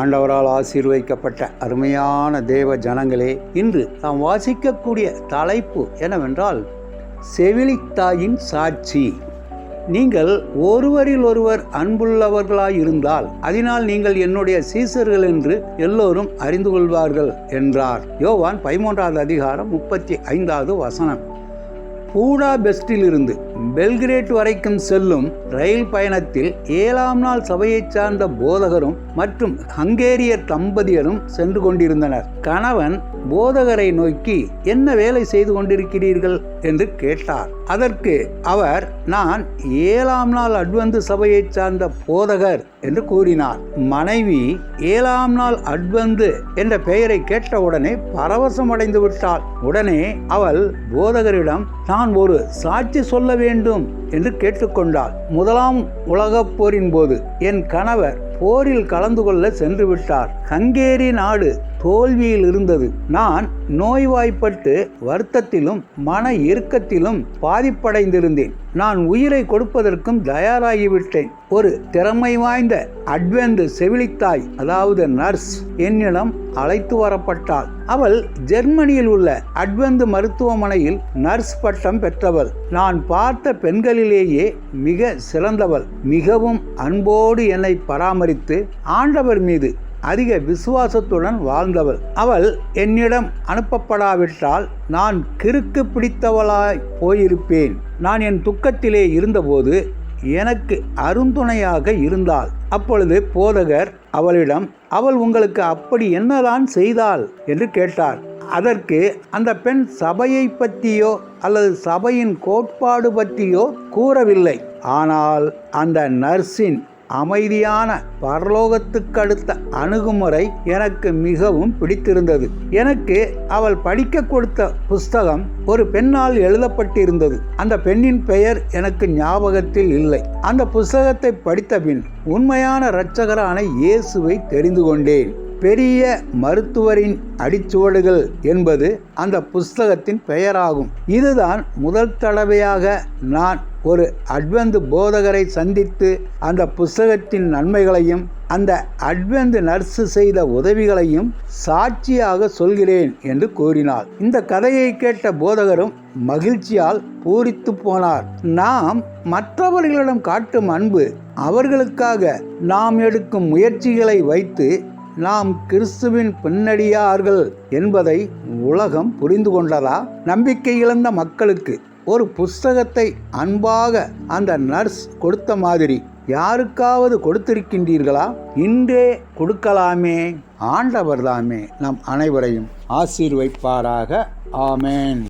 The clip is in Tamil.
ஆண்டவரால் ஆசீர்வதிக்கப்பட்ட அருமையான தேவ ஜனங்களே இன்று நாம் வாசிக்கக்கூடிய தலைப்பு என்னவென்றால் செவிலித்தாயின் சாட்சி. நீங்கள் ஒருவரில் ஒருவர் அன்புள்ளவர்களாய் இருந்தால் அதனால் நீங்கள் என்னுடைய சீசர்கள் என்று எல்லோரும் அறிந்து கொள்வார்கள் என்றார். யோவான் பதிமூன்றாவது அதிகாரம் முப்பத்தி ஐந்தாவது வசனம். பூடா பெஸ்டிலிருந்து பெல்கிரேட் வரைக்கும் செல்லும் ரயில் பயணத்தில் ஏழாம் நாள் சபையைச் சார்ந்த போதகரும் மற்றும் ஹங்கேரியர் தம்பதியரும் சென்று கொண்டிருந்தனர். கணவன் போதகரை நோக்கி என்ன வேலை செய்து கொண்டிருக்கிறீர்கள்? என்று கேட்டார். அதற்கு அவர் நான் ஏழாம் நாள் அட்வந்து சபையைச் சார்ந்த போதகர் என்று கூறினார். மனைவி ஏழாம் நாள் அட்வந்து என்ற பெயரை கேட்டவுடனே பரவசமடைந்து விட்டாள். உடனே அவள் போதகரிடம் நான் ஒரு சாட்சி சொல்ல வேண்டும் வேண்டும் என்று கேட்டுக்கொண்டாள். முதலாம் உலகப் போரின் போது என் கணவர் போரில் கலந்து கொள்ள சென்று விட்டார். ஹங்கேரி நாடு தோல்வியில் இருந்தது. நான் நோய்வாய்ப்பட்டு வருத்தத்திலும் மன இறுக்கத்திலும் பாதிப்படைந்திருந்தேன். நான் உயிரை கொடுப்பதற்கும் தயாராகிவிட்டேன். ஒரு திறமை வாய்ந்த அட்வெந்து செவிலித்தாய் அதாவது நர்ஸ் என்னிடம் அழைத்து வரப்பட்டாள். அவள் ஜெர்மனியில் உள்ள அட்வெந்து மருத்துவமனையில் நர்ஸ் பட்டம் பெற்றவள். நான் பார்த்த பெண்களிலேயே மிக சிறந்தவள். மிகவும் அன்போடு என்னை பராமரித்து ஆண்டவர் மீது அதிக விசுவாசத்துடன் வாழ்ந்தவள். அவள் என்னிடம் அனுப்பப்படாவிட்டால் நான் கிறுக்கு பிடித்தவளாய் போயிருப்பேன். நான் என் துக்கத்திலே இருந்தபோது எனக்கு அருந்துணையாக இருந்தாள். அப்பொழுது போதகர் அவளிடம் அவள் உங்களுக்கு அப்படி என்னதான் செய்தாள்? என்று கேட்டார். அதற்கு அந்த பெண் சபையை பற்றியோ அல்லது சபையின் கோட்பாடு பற்றியோ கூறவில்லை. ஆனால் அந்த நர்ஸின் அமைதியான பரலோகத்துக்கு அடுத்த அணுகுமுறை எனக்கு மிகவும் பிடித்திருந்தது. எனக்கு அவள் படிக்க கொடுத்த புஸ்தகம் ஒரு பெண்ணால் எழுதப்பட்டிருந்தது. அந்த பெண்ணின் பெயர் எனக்கு ஞாபகத்தில் இல்லை. அந்த புஸ்தகத்தை படித்த பின் உண்மையான இரட்சகரான இயேசுவை தெரிந்து கொண்டேன். பெரிய மருத்துவரின் அடிச்சுவடுகள் என்பது அந்த புஸ்தகத்தின் பெயராகும். இதுதான் முதல் தடவையாக நான் ஒரு அட்வந்து போதகரை சந்தித்து அந்த புஸ்தகத்தின் நன்மைகளையும் அந்த அட்வந்து நர்ஸு செய்த உதவிகளையும் சாட்சியாக சொல்கிறேன் என்று கூறினார் இந்த கதையை கேட்ட போதகரும் மகிழ்ச்சியால் பூரித்து போனார். நாம் மற்றவர்களிடம் காட்டும் அன்பு அவர்களுக்காக நாம் எடுக்கும் முயற்சிகளை வைத்து நாம் கிறிஸ்துவின் பின்னடியார்கள் என்பதை உலகம் புரிந்து கொண்டதா? நம்பிக்கை இழந்த மக்களுக்கு ஒரு புஸ்தகத்தை அன்பாக அந்த நர்ஸ் கொடுத்த மாதிரி யாருக்காவது கொடுத்திருக்கின்றீர்களா? இன்றே கொடுக்கலாமே. ஆண்டவர்தாமே நம் அனைவரையும் ஆசீர்வைப்பாராக. ஆமேன்.